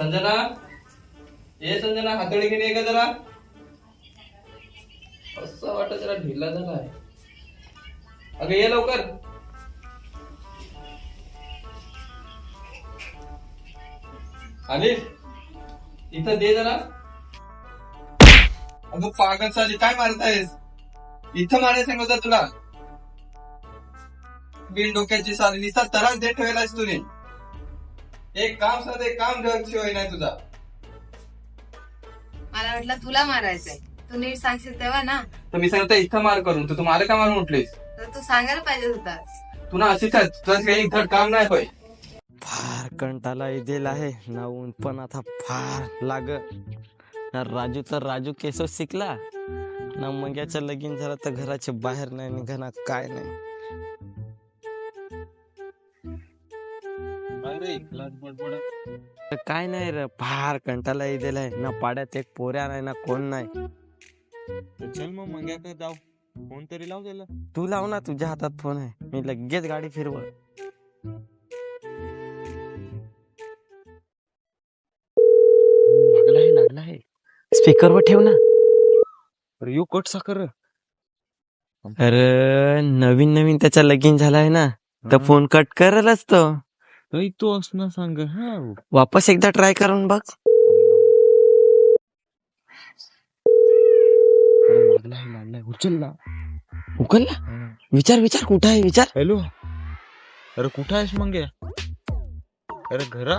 संजना? ये संजना हातोडी घेणे ये का जरा? असं वाटत जरा ढिला झालाय अगं ये लवकर. आली इथं दे जरा. अगं पागल साली काय मारतायस? इथं मारायला सांगत तुला. बिन डोक्याची साली निसा तरास देत ठेवलायस तुने. एक काम साधं एक काम शिवाय नाही तुझा. मला वाटलं तुला मारायचंय. तू नीट सांगशील तेव्हा ना. तर मी सांगतो इथं मार करून. तू मार का मारून उठलीस? तर तू सांगायला पाहिजे होता. तू ना अशीच आहे तुझं काही धड काम नाही होय. फार कंटाळा येदेल आहे. ना ऊन पण आता फार लाग ना राजू तर राजू केसो शिकला. ना मंग्याचं लगीन झालं तर घराच्या बाहेर नाही निघाना काय नाही. तर काय नाही रे फार कंटाळा येदेल आहे ना पाड्यात एक पोऱ्या नाही ना कोण नाही. चल मग मंग्याकडे जाऊ. फोन तरी लाव त्याला. तू लाव ना तुझ्या हातात फोन आहे. मी लगेच गाडी फिरव लागला आहे लागला आहे. स्पीकरवर ठेव ना. अरे यो कट साखर अरे नवीन नवीन त्याचा लगीन झालाय ना. तर फोन कट करलच तो. काही तो असणं सांग हा. वापस एकदा ट्राय करून बघ. लागलाय लागलाय उचल ना. उकलला विचार विचार कुठं आहे विचार? हॅलो. अरे कुठं आहेस मंग्या अरे घरा?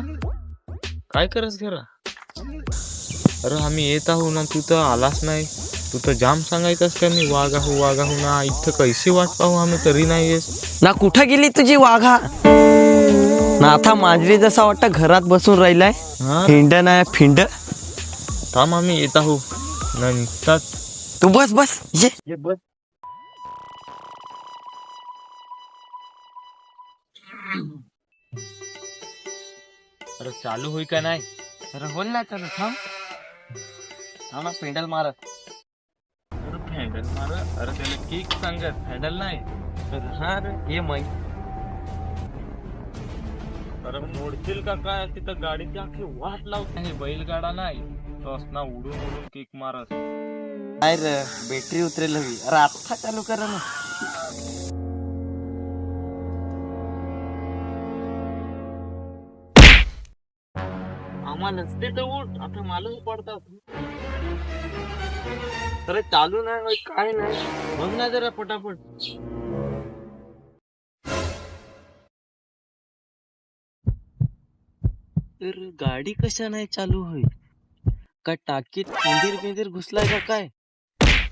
काय करस घरा? अरे आम्ही येत आहो ना. तू तर आलास नाही. तू तर जाम सांगायचास का मी? वाघ आहो वाघ आहो ना. इथं कैसे वाट पाहू आम्ही तरी नाही येस ना कुठं गेली तुझी वाघा? आता माजरी जसा वाटतं घरात बसून राहिलाय. हा फिंड नाही फिंड. थांब आम्ही येत आहो. ना निघतात तू बस बस. ये. ये बस. अरे चालू होई का नाही? अरे बोल ना चल थांब. थांब ना पेंडल मारत अरे हँडल मार. अरे त्याला केक सांगत. हँडल नाही. अरे हा रे ये मग. अरे मोडतील का काय? तिथं गाडीची अख्खी वाट लावते आणि बैलगाडा नाही तो असना उडून उडून केक मारत. नाही रे बॅटरी उतरेल हवी. अरे आत्ता चालू कर ना. आम्हाला ते तर उठ. आता मालच पडतात. अरे चालू नाही काय नाही. बघ ना जरा पटापट. तर गाडी कशा नाही चालू होई का टाकीत पिंदीर पिंदीर घुसलाय का काय?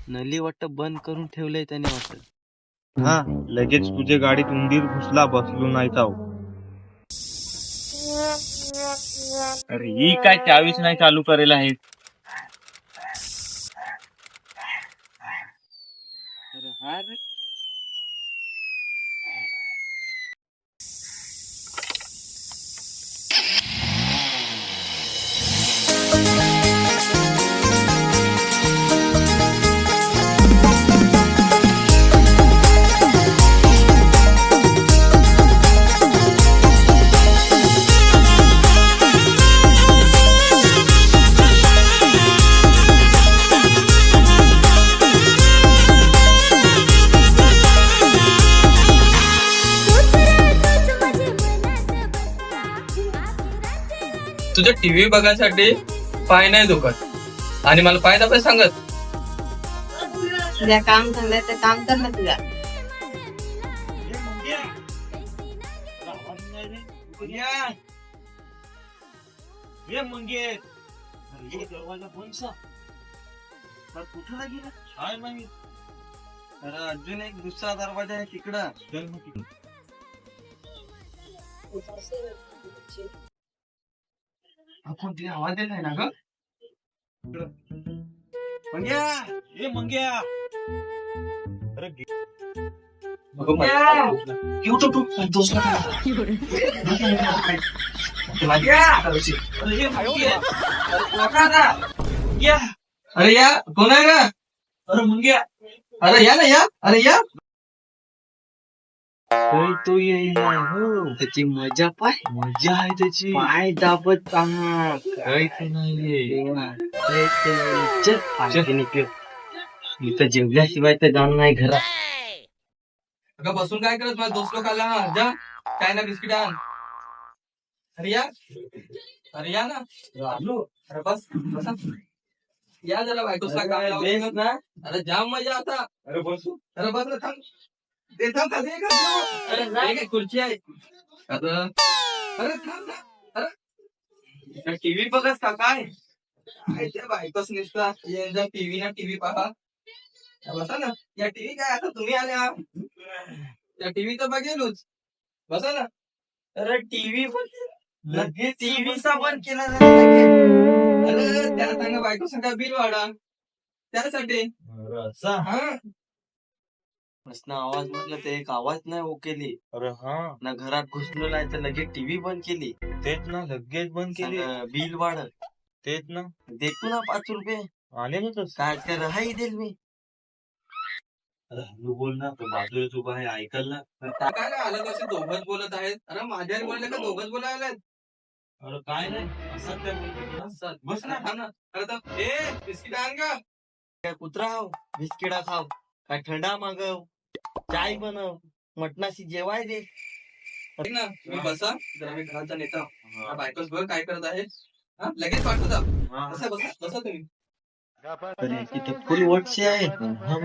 नली वाटत बंद करून ठेवलंय त्याने वाटत हा लगेच तुझ्या गाडीत उंदीर घुसला बसलो नाही ताव अरे ही काय चावीस नाही चालू करेल आहे? तुझं टीव्ही बघायसाठी पाय नाही दुखत. आणि मला पाय दाबाय सांगत. तुझ्या काम सांगलंय ते काम कर ना तुझ्या. ये मंगे अरे गेला काय माहिती अरे अजून एक दुसरा दरवाजा आहे तिकडं चल मग आपण तिला आवाज देत नाही ना ग मंग्या ए मंग्या अरे गे- अगं मला- येऊ तो तू संतोष नका. अरे ये, माहिती आहे. अरे नका आता. या. अरे या कोण आहे का अरे मुंग्या अरे या ना या अरे या तरी तो येईल हो. त्याची मजा पाय. मजा आहे त्याची. पाय दाबत काहीच नाहीये. मी तर जेवल्याशिवाय तर जाणार नाही घरात. अगं बसून काय करत माझा दोस्त लोक आला हा जा. काय ना बिस्किट आण. अरे या. अरे या ना. आलो अरे बस. बसा. या जरा बायकोसला काम लावलं ना. अरे जाम मजा आता. अरे बसू. अरे बस ना थांब. ते थांब लाव. अरे हे काय खुर्ची आहे. अरे अरे थांब ना अरे. टीव्ही बघस का काय? काय त्या बायकोस निसता टीव्ही ना टीव्ही पहा. बसा ना. या टीव्ही काय आता तुम्ही आले हा त्या टीव्ही तर बघेलच. बसा ना. अरे टीव्ही पण लगेच टीव्हीचा बंद केला अरे त्याला सांगा बायको सांगा बिल वाढा. त्यासाठी. असा. हा. प्रश्न आवाज म्हटलं ते एक आवाज नाही ओ केली. अरे हा. ना घरात घुसलो नाही तर लगेच टीव्ही बंद केली. तेच ना लगेच बंद केली. सांग, बिल वाढ तेच ना. देतो ना पाच रुपये. आले ना तस. काय काय रहाई देईल मी. अरे बोल ना तो बाजूला उभा आहे ऐकल ना. काय आलं कसे दोघच बोलत आहेत? अरे माझ्यावर बोलले का दोघच बोलायला? अरे काय नाही असं काय बोलतो. बस ना. थांब ना. अरे तर ए बिस्किट आण का काय कुत्रा हाव बिस्किटा खाव. काय थंडा मागव चाय बनव मटणाशी जेवाय दे. ना तुम्ही बसा जरा मी घराचा नेता. हा. बायकोस बघ काय करत आहे. हा लगेच पाठवता बसा बसा बसा तुम्ही. अरे फुल वटशी आहे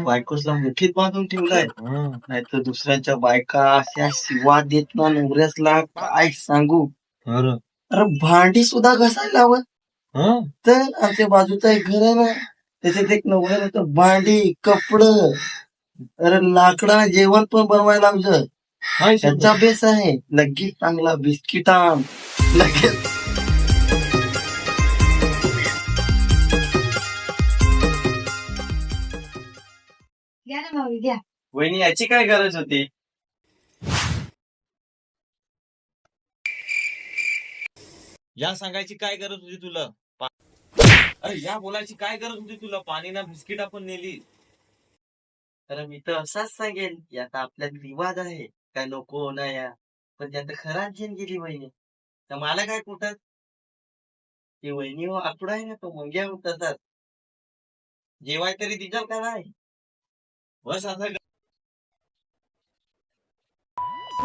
बायकोसला मुठीत बांधून ठेवलाय. नाही तर दुसऱ्यांच्या बायका अशा शिवा देत ना नवऱ्यासला. काय सांगू? अरे अरे भांडी सुद्धा घासायला हवं. हा. तर आमच्या बाजूचा एक घर आहे ना त्याच्यात एक नवऱ्याला तर भांडी कपड अरे लाकडा जेवण पण बनवायला आमचं. त्याचा बेस आहे. लगेच चांगला बिस्किट आण. लगेच. घ्या ना भाऊ घ्या. वहिनी याची काय गरज होती? या सांगायची काय गरज होती तुला? पा- अरे या बोलायची काय गरज होती तुला? पाणी ना बिस्किट आपण नेली. तर मी तर असाच सांगेन की आता आपल्यात विवाद आहे काय नको ना या पण त्यात खराब घेऊन गेली वहिनी. तर मला काय कुठं? ते वहिनी हो आकडा आहे ना तो मंग्या उठतात जेवाय तरी दिजल का नाही? बस आता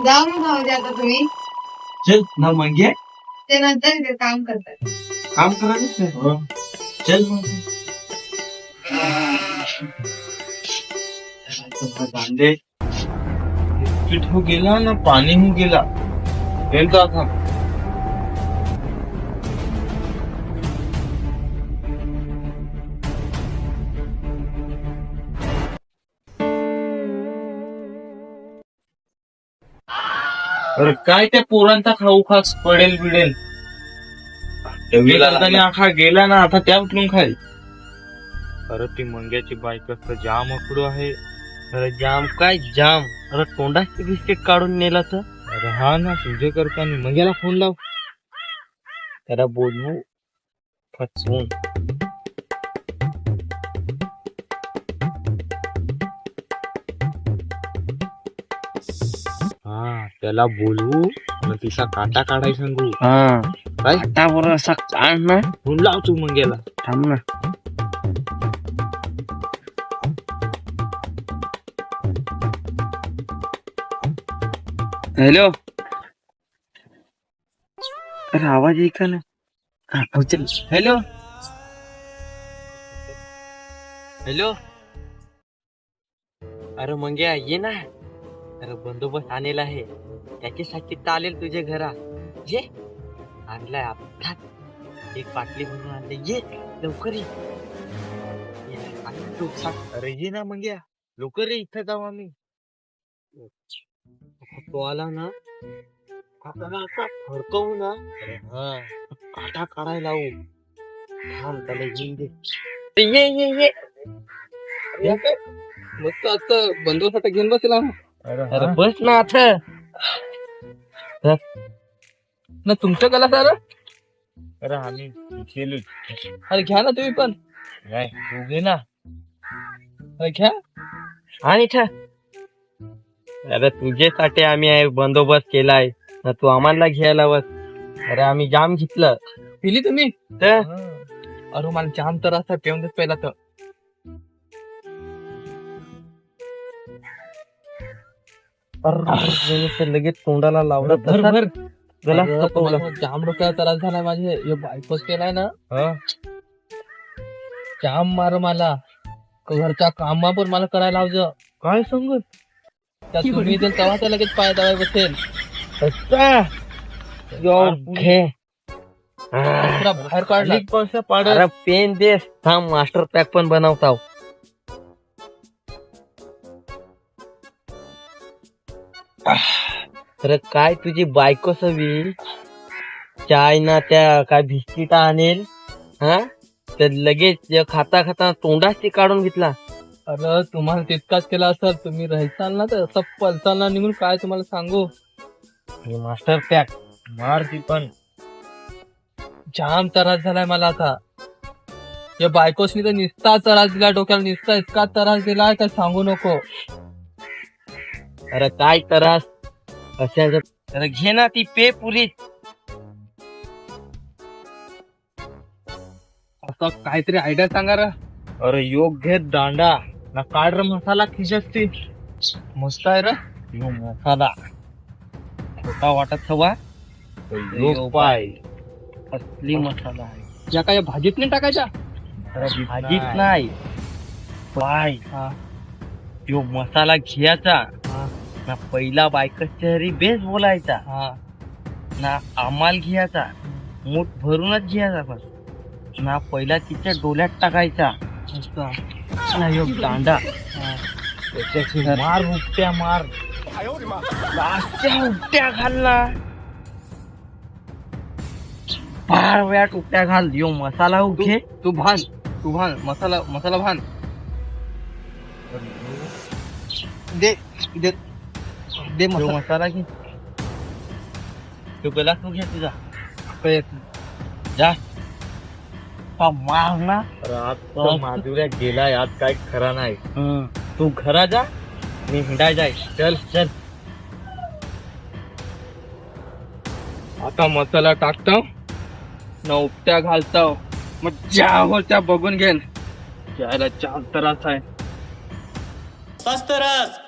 जाऊ ना भाऊ द्या आता तुम्ही. चल ना मग ते नंतर ते काम करतात. काम करायला चल मग. हो गेला ना पाणी हो गेला था अरे काय त्या पोरांचा खाऊ खास पडेल बिडेल? आखा गेला ना आता त्या उठून खाईल. अरे ती मंग्याची बायक जाम अकडू आहे. अरे जाम काय जाम? अरे तोंडाचे बिस्किट काढून नेला तर? अरे हा ना तुझे करता मग याला फोन लाव. त्याला बोलवू. फसवून. हा त्याला बोलवू. आणि तिचा काटा काढाय सांगू. हा. काय? बरं असा काढ ना. फोन लाव तू मग याला. थांब ना. हॅलो. अरे आवाज ऐका ना? हा, हो, उचल हॅलो. हॅलो. अरे मंग्या ये ना. अरे बंदोबस्त आणलेला आहे. त्याच्यासाठी चालेल तुझ्या घरा ये. आणलाय आपला. एक बाटली म्हणून आणले. ये लवकर ये. ये, अरे ये ना मग या लवकर ये इथं जाऊ आम्ही. तो आला ना आपल्याला असा फडकवू ना हा काटा काढायला लावू. थांब त्याला येऊन दे. ये ये ये. या काय? मस्त आता बंदोबस्त घेऊन बसेल हा. अरे बस ना आता. ना तुमच्या गला सर अरे आम्ही केलो अरे घ्या ना तुम्ही पण. काय तू घे ना. अरे घ्या. आणि इथं अरे तुझ्यासाठी आम्ही आहे बंदोबस्त केलाय. ना तू आम्हाला घ्यायला बस. अरे आम्ही जाम घेतलं पिली तुम्ही? तर? अरे मला जाम तर असा पेऊन देत पहिला तर. तर लगेच तोंडाला लावलं. भर भर अरे, जाम डोक्याला त्रास झालाय माझे. हे बायकोच केलाय ना. जाम मार मला. घरच्या कामा पण मला करायला लावज. काय सांगत? त्या तुम्ही जर तेव्हा त्या लगेच पाय दवाय बसेल. घे. दुसरा बाहेर काढला. पैसा पाड अरे पेन दे. थांब मास्टर पॅक पण बनवताव. तर काय तुझी बायको सवी चाय ना त्या काय बिस्किट आणेल? हा? तर लगेच खाता खाता तोंडाच ते काढून घेतला. अरे तुम्हाला तितकाच केला असेल तुम्ही राहताल ना तर असं पलचाल निघून काय तुम्हाला सांगू? मास्टर पॅक मार ती पण. जाम त्रास झालाय मला आता. या बायकोसनी तर निस्ता त्रास दिला डोक्याला निस्ता इतका त्रास दिलाय काय सांगू नको. अरे काय त्रास? अशा अरे घे ना ती पे पुरी. असं काहीतरी आयडिया सांगा रे. अरे योग घे दांडा. ना काढ रे मसाला खिशत ती मस्त आहे रे. यो मसाला. छोटा वाटत हवा. योग पाय. असली मसाला आहे. या काय भाजीत नाही टाकायच्या? भाजीत नाही. पाय. हा. यो मसाला घ्यायचा. हा. ना पहिला बायका चेहरी बेस बोलायचा. हा. ना आमाल घ्यायचा. मूठ भरूनच घ्यायचा बस. ना पहिला तिच्या डोल्यात टाकायचा. हा. त्याच्याशी मार उपट्या मार। लास्टच्या उपट्या ना फार वेळात उपट्या घाल यो मसाला घे तू भान तू भान मसाला मसाला भान. दे दे दे मसाला. घे. तो गला तू घे तुझा जा. हा, मार ना. आज तर माधुऱ्या गेलाय आज काय खरा नाही. तू घरा जा मी हिंडाय जाय. चल चल. आता मसाला टाकतो न उपट्या घालतो मग ज्या हो त्या बघून घेन. ज्याला जाम त्रास आहे. स्वस्त रस.